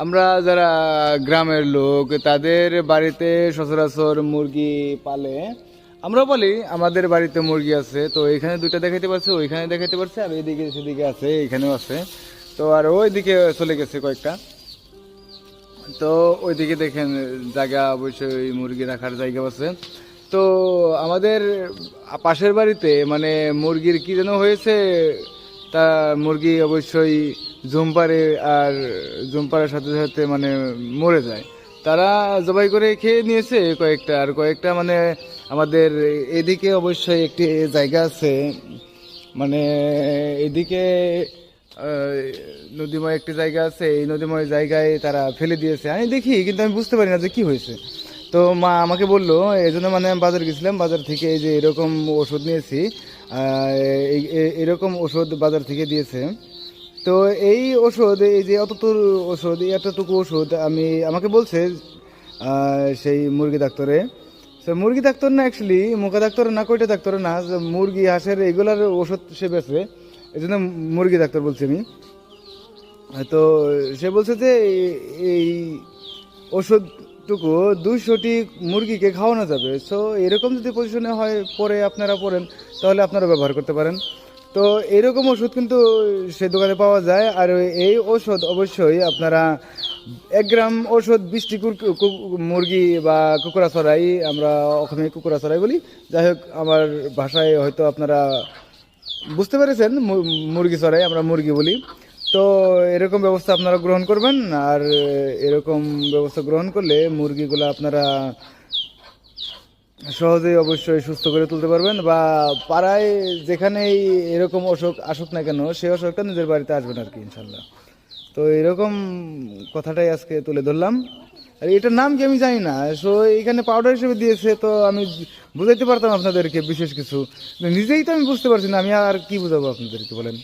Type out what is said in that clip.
আমরা যারা গ্রামের লোক, তাদের বাড়িতে সচরাচর মুরগি পালে। আমরা বলি আমাদের বাড়িতে মুরগি আছে, তো এখানে দুইটা দেখাইতে পারছে, ওইখানে দেখাইতে পারছে, আর এইদিকে সেদিকে আছে এখানেও আছে। তো আর ওইদিকে চলে গেছে কয়েকটা। তো ওইদিকে দেখেন, জায়গা অবশ্যই মুরগি রাখার জায়গা আছে। তো আমাদের পাশের বাড়িতে মানে মুরগির কি যেন হয়েছে তা মুরগি অবশ্যই জুমপারে আর জুম জুমপারের সাথে সাথে মানে মরে যায়। তারা জবাই করে খেয়ে নিয়েছে কয়েকটা। আর কয়েকটা মানে আমাদের এদিকে অবশ্যই একটি জায়গা আছে। মানে এদিকে নদীময় একটি জায়গা আছে। এই নদীময় জায়গায় তারা ফেলে দিয়েছে। আমি দেখি, কিন্তু আমি বুঝতে পারি না যে কি হয়েছে। তো মা আমাকে বলল এই জন্য মানে আমি বাজার গেছিলাম, বাজার থেকে এই যে এরকম ওষুধ নিয়েছি এরকম ওষুধ বাজার থেকে দিয়েছে। তো এই ওষুধ, এই যে অতটুকু ওষুধ এতটুকু ওষুধ আমি, আমাকে বলছে সেই মুরগি ডাক্তারে, তো মুরগি ডাক্তার না অ্যাকচুয়ালি মুখা ডাক্তার না, কয়টা ডাক্তার না মুরগি, হাঁসের এগুলার ওষুধ সে বেছে এই জন্য মুরগি ডাক্তার বলছি আমি। তো সে বলছে যে, এই- এই ওষুধটুকু দুইশোটি মুরগিকে খাওয়ানো যাবে। সো এরকম যদি পজিশনে হয়, পরে আপনারা পড়েন, তাহলে আপনারা ব্যবহার করতে পারেন। তো এরকম ওষুধ কিন্তু সে দোকানে পাওয়া যায়, আর এই ওষুধ অবশ্যই আপনারা এক গ্রাম ওষুধ কু- মুরগি বা কুকুরা চড়াই আমরা ওখানে কুকুরা চড়াই বলি। যাই হোক, আমার ভাষায় হয়তো আপনারা বুঝতে পেরেছেন মুরগি চড়াই আমরা মুরগি বলি। তো এরকম ব্যবস্থা আপনারা গ্রহণ করবেন, আর এরকম ব্যবস্থা গ্রহণ করলে মুরগিগুলো আপনারা সহজেই অবশ্যই সুস্থ করে তুলতে পারবেন বা পাড়ায় যেখানেই এরকম অসুখ আসুক না কেন, সেই অসুখটা নিজের বাড়িতে আসবেন আর কি ইনশাল্লাহ তো এরকম কথাটাই আজকে তুলে ধরলাম। আর এটার নাম কি আমি জানি না, সো এখানে পাউডার হিসেবে দিয়েছে তো আমি বুঝাইতে পারতাম আপনাদেরকে বিশেষ কিছু। নিজেই তো আমি বুঝতে পারছি না, আমি আর কি বুঝাবো আপনাদেরকে বলেন?